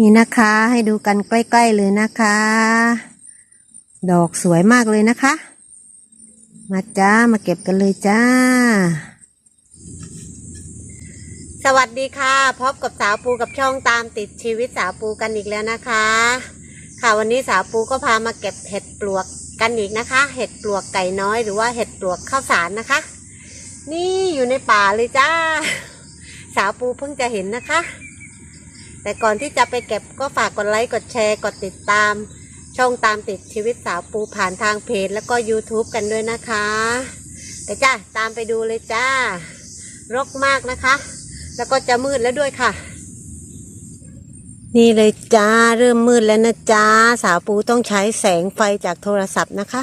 นี่นะคะ ให้ดูกันใกล้ ๆ เลยนะคะ ดอกสวยมากเลยนะคะ มาจ้ามาเก็บกันเลยจ้า สวัสดีค่ะ พบกับสาวปูกับช่องตามติดชีวิตสาวปูกันอีกแล้วนะคะ ค่ะวันนี้สาวปูก็พามาเก็บเห็ดปลวกกันอีกนะคะ เห็ดปลวกไก่น้อยหรือว่าเห็ดปลวกข้าวสารนะคะ นี่อยู่ในป่าเลยจ้า สาวปูเพิ่งจะเห็นนะคะ แต่ก่อนที่จะไปเก็บก็ฝากกดไลค์กดแชร์กดติดตาม ช่องตามติดชีวิตสาวปูผ่านทางเพจแล้วก็ YouTube กันด้วยนะคะแต่จ้าตามไปดูเลยจ้ารกมากนะคะ แล้วก็จะมืดแล้วด้วยค่ะ นี่เลยจ้าเริ่มมืดแล้วนะจ้าสาวปูต้องใช้แสงไฟจากโทรศัพท์นะคะ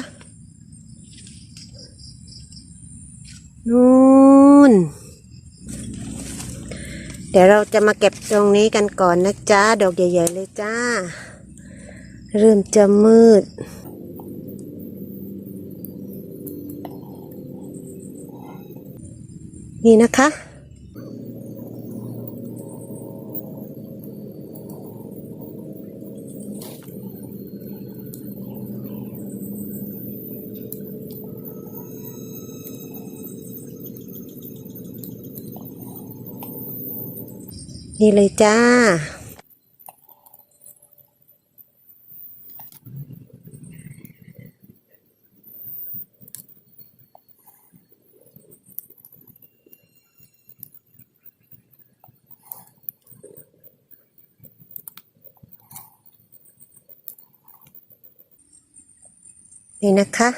นู่ เดี๋ยวเราจะมาเก็บตรงนี้กันก่อนนะจ้าดอกใหญ่ ๆ เลยจ้า เริ่มจะมืด นี่นะคะ นี่เลยจ้า นี่นะคะ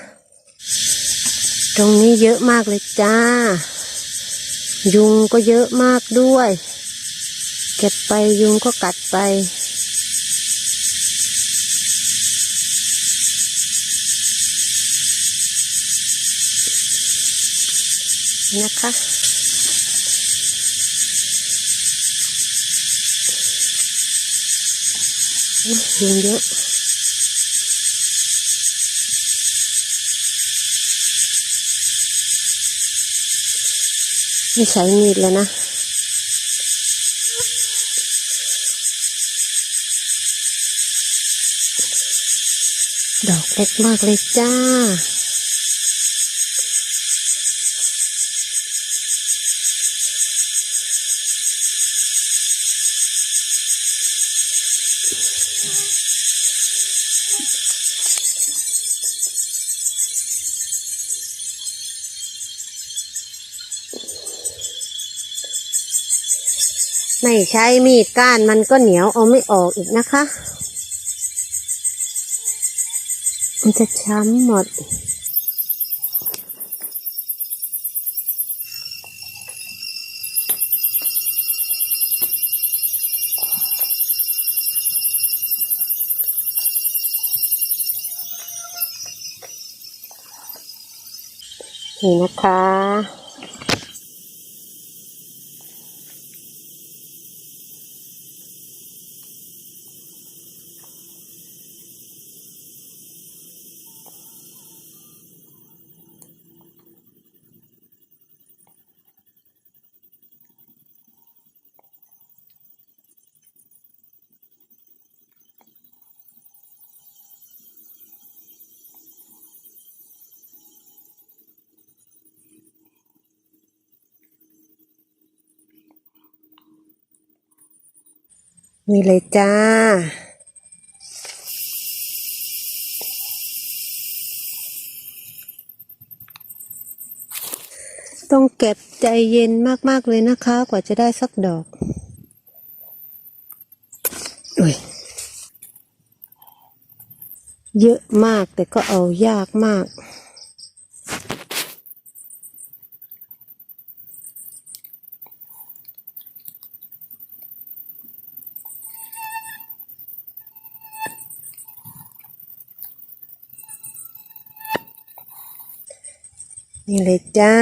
ตรงนี้เยอะมากเลยจ้า ยุงก็เยอะมากด้วย เก็บไปยุงก็กัดไปนะคะยยุงเยอะไม่ใช้มีดแล้วนะ ดอกเล็กมากเลยจ้า ไม่ใช้มีดก้านมันก็เหนียวเอาไม่ออกอีกนะคะ มันจะช้ำหมด นี่นะคะ นี่เลยจ้า ต้องเก็บใจเย็นมาก ๆ เลยนะคะ กว่าจะได้สักดอกอุ้ยเยอะมากแต่ก็เอายากมาก นี่เลยจ้า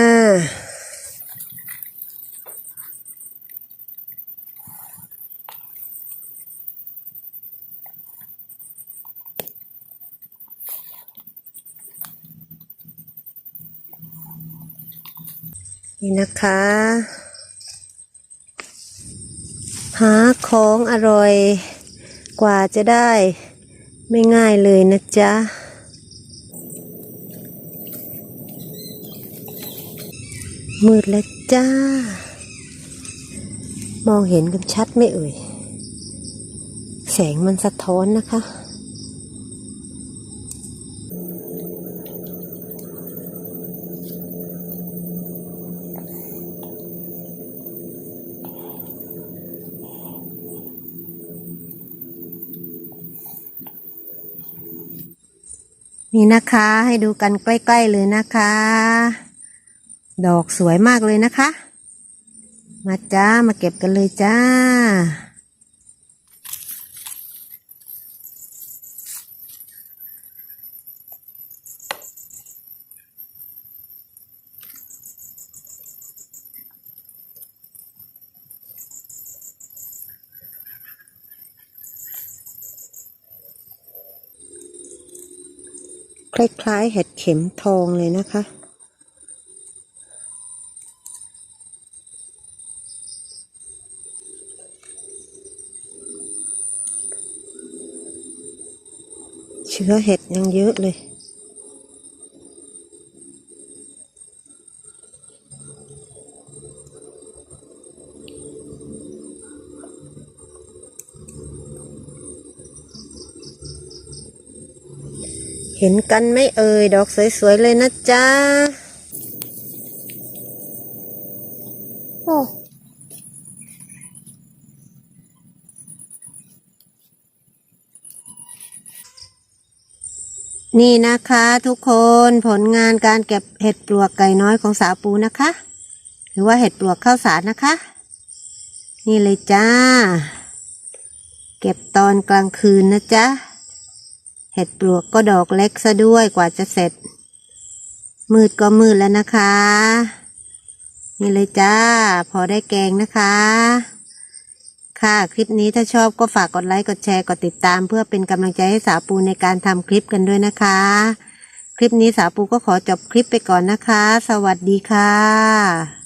นี่นะคะหาของอร่อยกว่าจะได้ไม่ง่ายเลยนะจ๊ะ มืดแล้วจ้า มองเห็นกันชัดไม่เอ่ย แสงมันสะท้อนนะคะ นี่นะคะให้ดูกันใกล้ ๆ เลยนะคะ ดอกสวยมากเลยนะคะ มาจ้ามาเก็บกันเลยจ้า คล้ายๆเห็ดเข็มทองเลยนะคะ เชื้อเห็ดยังเยอะเลย เห็นกันไหม่เอ่ย ดอกสวยๆเลยนะจ๊ะ นี่นะคะทุกคนผลงานการเก็บเห็ดปลวกไก่น้อยของสาวปูนะคะ หรือว่าเห็ดปลวกข้าวสารนะคะ นี่เลยจ้า เก็บตอนกลางคืนนะจ๊ะเห็ดปลวกก็ดอกเล็กซะด้วยกว่าจะเสร็จ มืดก็มืดแล้วนะคะ นี่เลยจ้า พอได้แกงนะคะ ค่ะ คลิปนี้ถ้าชอบก็ฝากกดไลค์ กดแชร์ กดติดตาม เพื่อเป็นกำลังใจให้สาวปูในการทำคลิปกันด้วยนะคะ คลิปนี้สาวปูก็ขอจบคลิปไปก่อนนะคะ สวัสดีค่ะ